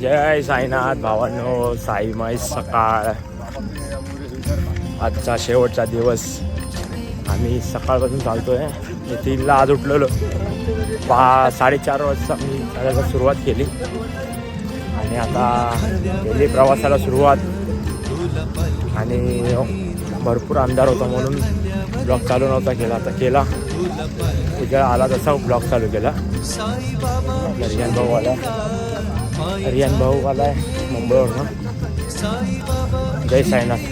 जय साईनाथ भावांनो साई माई सकाळ. आजचा शेवटचा दिवस. आम्ही सकाळपासून चालतोय. मी तीनला आज उठलेलो. पा साडेचार वाजता मी चालायला सुरुवात केली. आणि आता गेली प्रवासाला सुरुवात. आणि भरपूर अंधार होता म्हणून ब्लॉग चालू नव्हता केला आता केला. उद्या आला तसा ब्लॉग चालू केला. दर्शन भाऊ आला रियान भाऊ आलाय मुंबईवरनं जय साईनाथ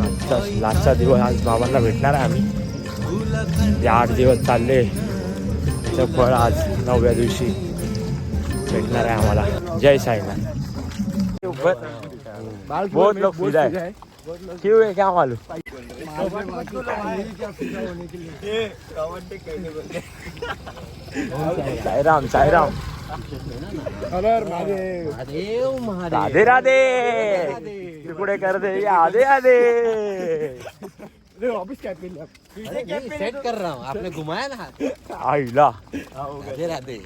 आजचा लास्टचा दिवस आज बाबांना भेटणार आहे आम्ही जे आठ दिवस चालले त्याचं फळ आज नवव्या दिवशी भेटणार आहे आम्हाला जय साईनाथ बहुत लोक फिदा है क्यों है क्या मालूम साईराम साईराम राधे राधे। तिकडे करते आधे आधे। सेट कर रहा हूँ। आपने घुमाया ना हाथ? आईला राधे राधे।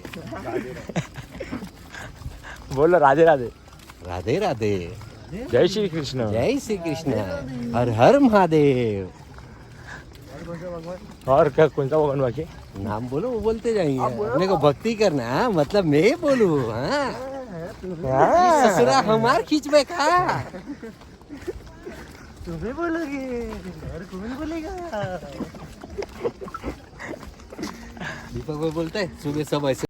बोल राधे राधे। राधे राधे। जय श्री कृष्ण। जय श्री कृष्ण। हर हर महादेव। और क्या कौन सा भगवान बाकी नाम बोलो वो बोलते जाएँगे। अपने को भक्ति करना है मतलब मैं बोलू हाँ। ससुरा हमार खींच में का। तुम्हें बोलोगे और कौन बोलेगा? दीपक भाई बोलते हैं सुबह सब ऐसे।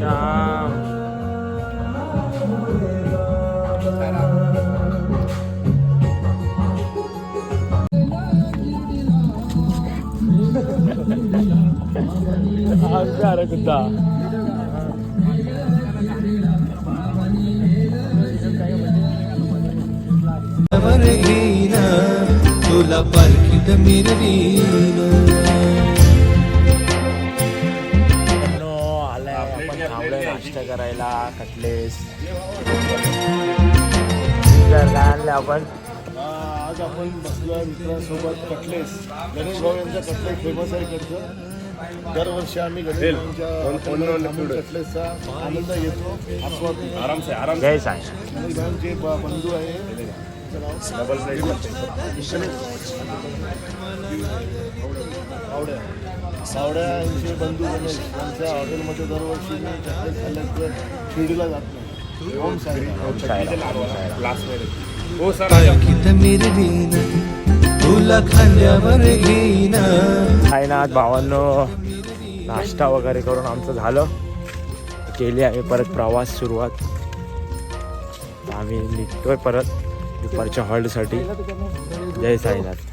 राम। अरे कुत्ता तुला पालखीत मिरवीन नो आलाय. आपण थांबलोय नाश्ता करायला. कटलेस. आणलं आपण. आज आपण बसलो मित्रांसोबत कटलेस. गणेश भाऊ यांचा कटलेस फेमस आहे इकडचं दरवर्षी आम्ही गणेश भाऊंच्या कटलेसचा आनंद घेतो आस्वाद आराम से आराम जय साई. गणेश भाऊंचे ब- बंधू आहे पावड्या पावड्या यांचे बंधू गणेश यांच्या हॉटेलमध्ये दरवर्षी मी कटलेस खाल्ल्याचं शिर्डीला जात नाही. ओम साई ओम साईराम ओम साईराम पालखीत मिरवीन तुला खांद्यावर घेईन साईनाथ भावांनो नाश्ता वगैरे करून आमचं झालं. केली आम्ही परत प्रवास सुरुवात. आम्ही निघतोय परत दुपारच्या हॉल्टसाठी जय साईनाथ.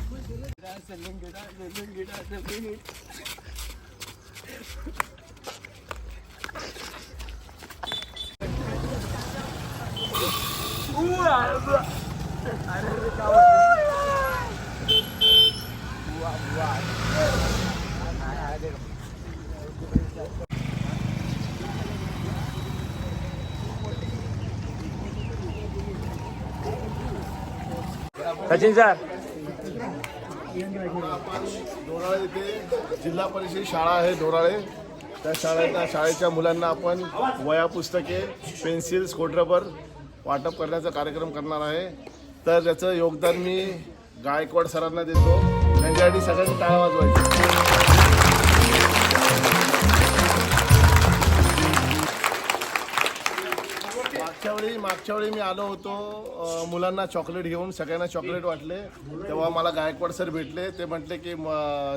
सचिन सर. डोराळे येथे जिल्हा परिषद शाळा आहे डोराळे. त्या शाळेच्या शाळेच्या मुलांना आपण वया पुस्तके पेन्सिल स्कोटरबर वाटप करण्याचा कार्यक्रम करणार आहे. तर त्याचं योगदान मी गायकवाड सरांना देतो. त्यांच्यासाठी सगळ्यांनी टाळा वाजवायची. वेळी मागच्या वेळी मी आलो होतो अ, मुलांना चॉकलेट घेऊन सगळ्यांना चॉकलेट वाटले. तेव्हा मला गायकवाड सर भेटले. ते म्हटले की म,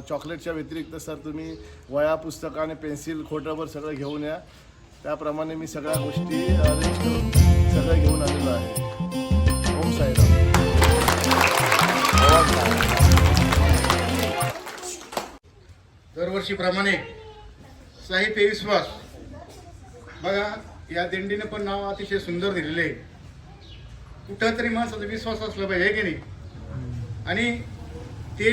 चॉकलेटच्या व्यतिरिक्त सर तुम्ही वया पुस्तकं आणि पेन्सिल खोटंभर सगळं घेऊन या. त्याप्रमाणे मी सगळ्या गोष्टी करून सगळं घेऊन आलेलो आहे. ओम साईराम. दरवर्षीप्रमाणे साहित्य विश्वास. बघा या दिंडीने पण नाव अतिशय सुंदर दिलेलं आहे. कुठं तरी माणसाचा विश्वास असला पाहिजे की नाही? आणि ते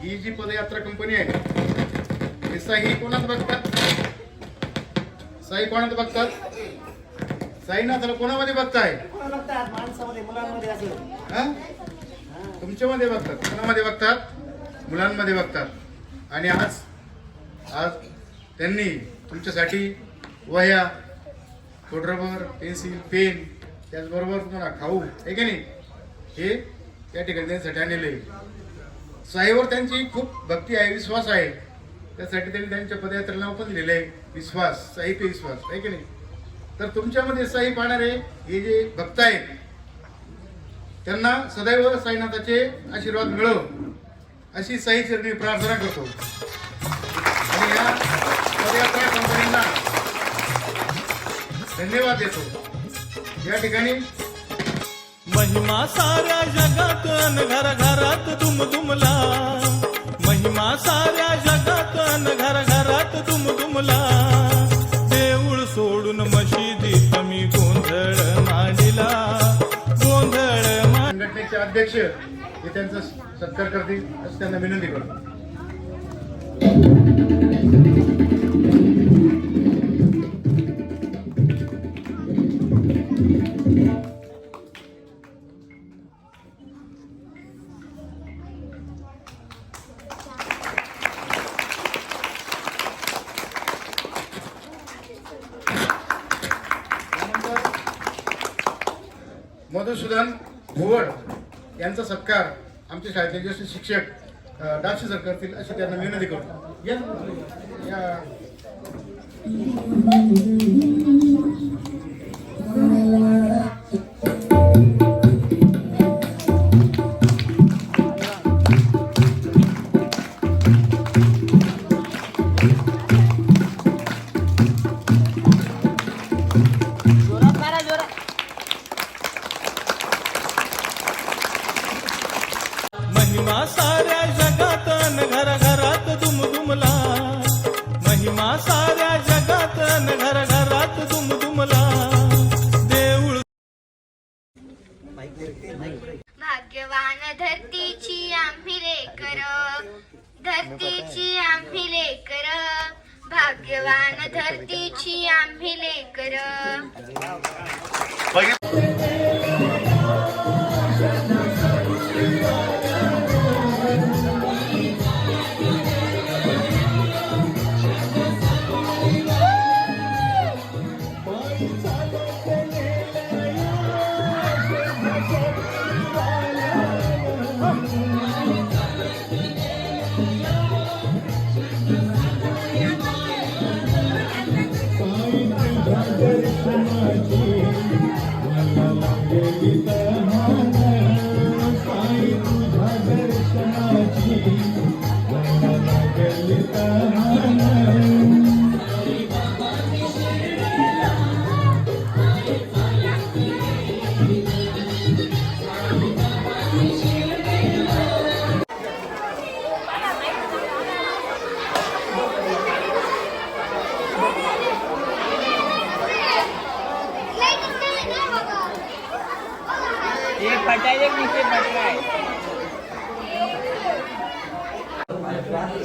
ही जी पदयात्रा कंपनी आहे ते साई कोणात बघतात? साई कोणात बघतात? साईनाथाला कोणामध्ये बघताय? हा? तुमच्यामध्ये बघतात. कोणामध्ये बघतात? मुलांमध्ये बघतात. आणि आज आज त्यांनी तुमच्यासाठी वह्या फोटरबर पेन्सिल पेन त्याचबरोबर तुम्हाला खाऊ आहे की नाही? हे त्या ठिकाणी त्यांच्यासाठी आणलेलं आहे साईवर त्यांची खूप भक्ती आहे विश्वास आहे. त्यासाठी त्यांनी त्यांच्या पदयात्रेला नाव पण दिलेलं आहे विश्वास साई पे विश्वास आहे की नाही? तर तुमच्यामध्ये साई पाहणारे हे जे भक्त आहेत त्यांना सदैव साईनाथाचे आशीर्वाद मिळव अशी साई चरणी प्रार्थना करतो. धन्यवाद देतो या ठिकाणी महिमा साऱ्या जगात अन घर घरात दुम दुमला महिमा साऱ्या जगात अन घर घरात दुम दुमला देऊळ सोडून मशिदीत मी गोंधळ मांडला. गोंधळ संघटनेचे अध्यक्ष हे त्यांचा सत्कार करतील असं त्यांना विनंती करतो. शिक्षक अ, जर सर करतील अशी त्यांना विनंती करतो. या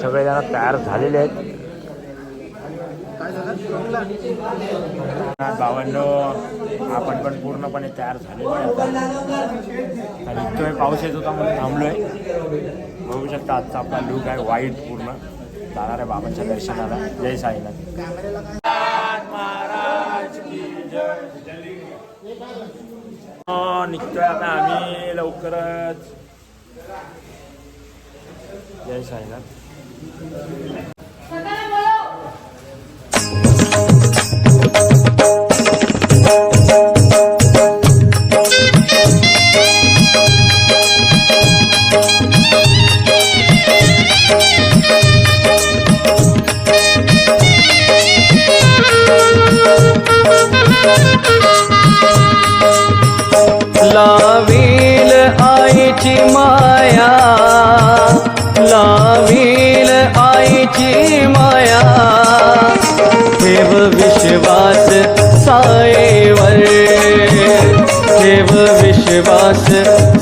सगळेजण तयार झालेले आहेत. भावांनो आपण पण पूर्णपणे तयार झालेलो आहे आणि इतकं पाऊस येत होता म्हणून थांबलोय. बघू शकता आजचा आपला लुक आहे व्हाईट पूर्ण. जाणार आहे बाबांच्या दर्शनाला. जय साईनाथ. हो, निघतोय आता आम्ही लवकरच. जय साईनाथ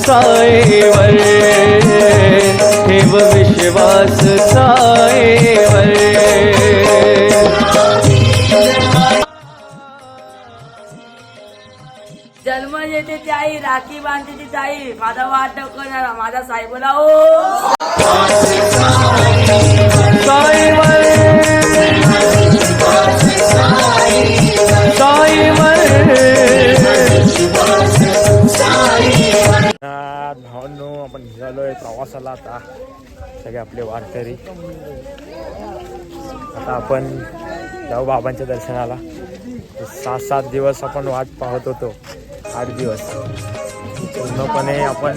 साईवर ठेव विश्वास साईवर जन्म येते ती आई राखी बांधते ती ताई. माझा वाट नको माझा साहेबला ओ हो. निघालोय प्रवासाला आता. सगळे आपले वारकरी. आता आपण जाऊ बाबांच्या दर्शनाला. सात सात दिवस आपण वाट पाहत होतो. आठ दिवस. पूर्णपणे आपण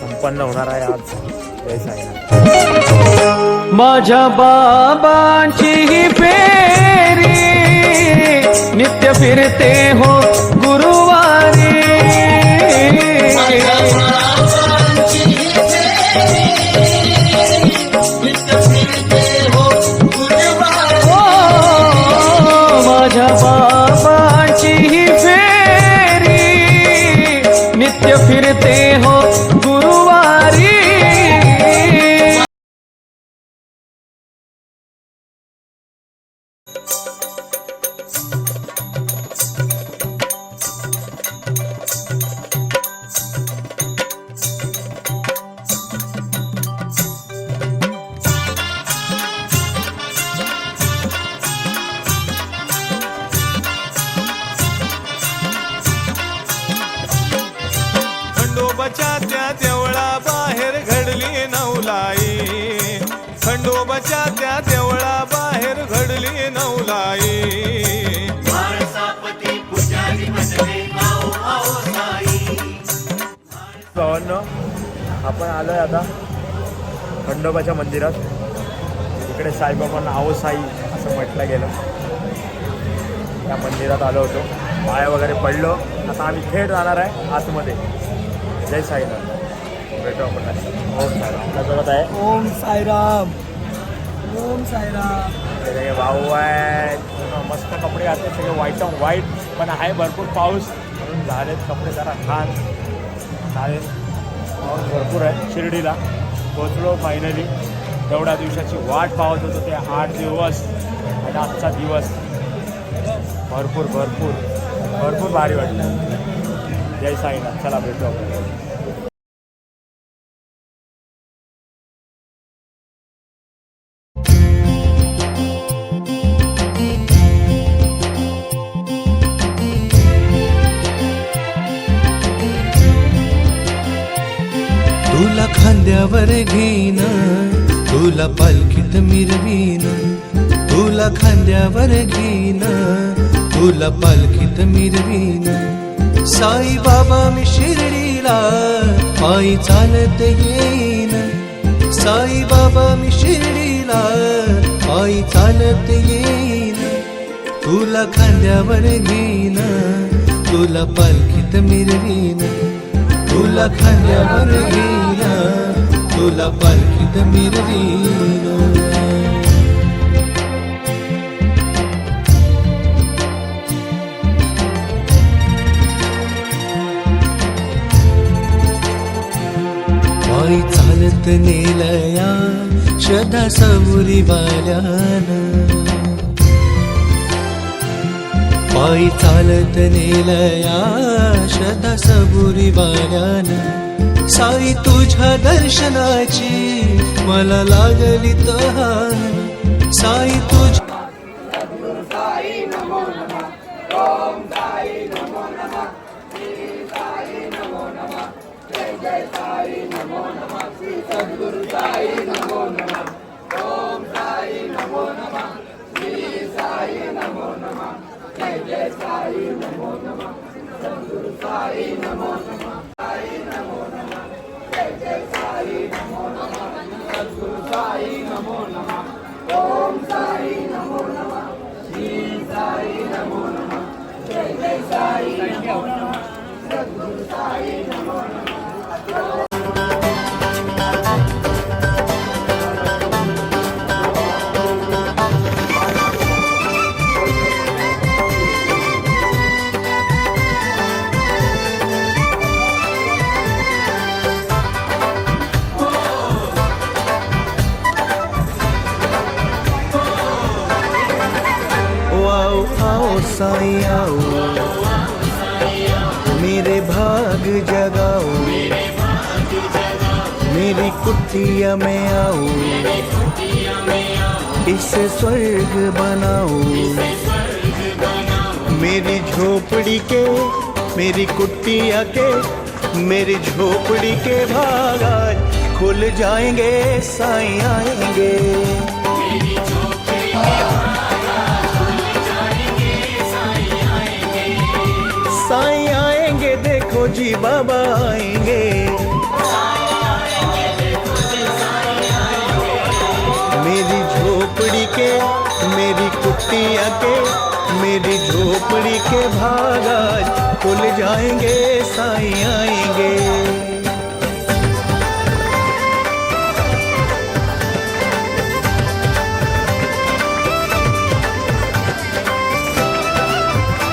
संपन्न होणार आहे आज. जय साईनाथ. माझ्या बाबांची ही फेरी नित्य फिरते हो गुरुवारी. फेरी नित्य फिरते हो. खंडोबाच्या त्या देवळा बाहेर घडली नवलाई. खंडोबाच्या त्या देवळा बाहेर घडली नवलाई. आपण आलोय आता खंडोबाच्या मंदिरात. इकडे साईबाबांना आहो साई असं म्हटलं गेलं. त्या मंदिरात आलो होतो. पाय वगैरे पडलो. आता आम्ही थेट जाणार आहे आतमध्ये. जय साईनाथ भेटू आपण. ओम साईराम. आपल्यासोबत आहे ओम साईराम. ओम साईराम. सगळे भाऊ आहेत पूर्ण मस्त कपडे घातले सगळे व्हाईट ऑन व्हाईट पण आहे भरपूर पाऊस. म्हणून झालेत कपडे जरा खान चालेल पाऊस भरपूर आहे शिर्डीला. पोचलो फायनली तेवढ्या दिवसाची वाट पाहत होतो ते आठ दिवस आणि आजचा दिवस. भरपूर भरपूर. भरपूर भारी वाटलं. जय साईनाथ. चला भेटू आपण. तुला खांद्यावर घेईन तुला पालखीत मिरवीन तुला खांद्यावर घेईन तुला पालखीत मिरवीन. साई बाबा मी शिर्डीला पायी चालत येईन. साई बाबा मी शिर्डीला पायी चालत येईन. तुला खांद्यावर घेईन तुला पालखीत मिरवीन. तुला खांद्यावर घेईन तुला पालखीत मिरवीन. पायी चालत नेलया श्रद्धा सबुरी वाल्यान पायी चालत नेलया श्रद्धा सबुरी वाल्यान साई तुझ्या दर्शनाची मला लागली तहान. साई तुझ साई नमो नमः. ओम साई नमो नमः. जय साई नमो नमः श्री सद्गुरु साई नमो नमः ओम साई नमो नमः श्री साई नमो नमः जय जय साई नमो नमः सद्गुरु साई नमो नमः साई नमो नमः जय जय साई नमो नमः सद्गुरु साई नमो नमः ओम साई नमो नमः श्री साई नमो नमः जय जय साई नमो नमः भाग जगाओ। मेरी कुटिया में आओ। इसे स्वर्ग बनाओ। मेरी झोपड़ी के, मेरी कुटिया के, मेरी झोपड़ी के भाग आज खुल जाएँगे, साई आएँगे। जी बाबा आएँगे। मेरी झोपड़ी के, मेरी कुटिया के, मेरी झोपड़ी के भागा खुल जाएँगे।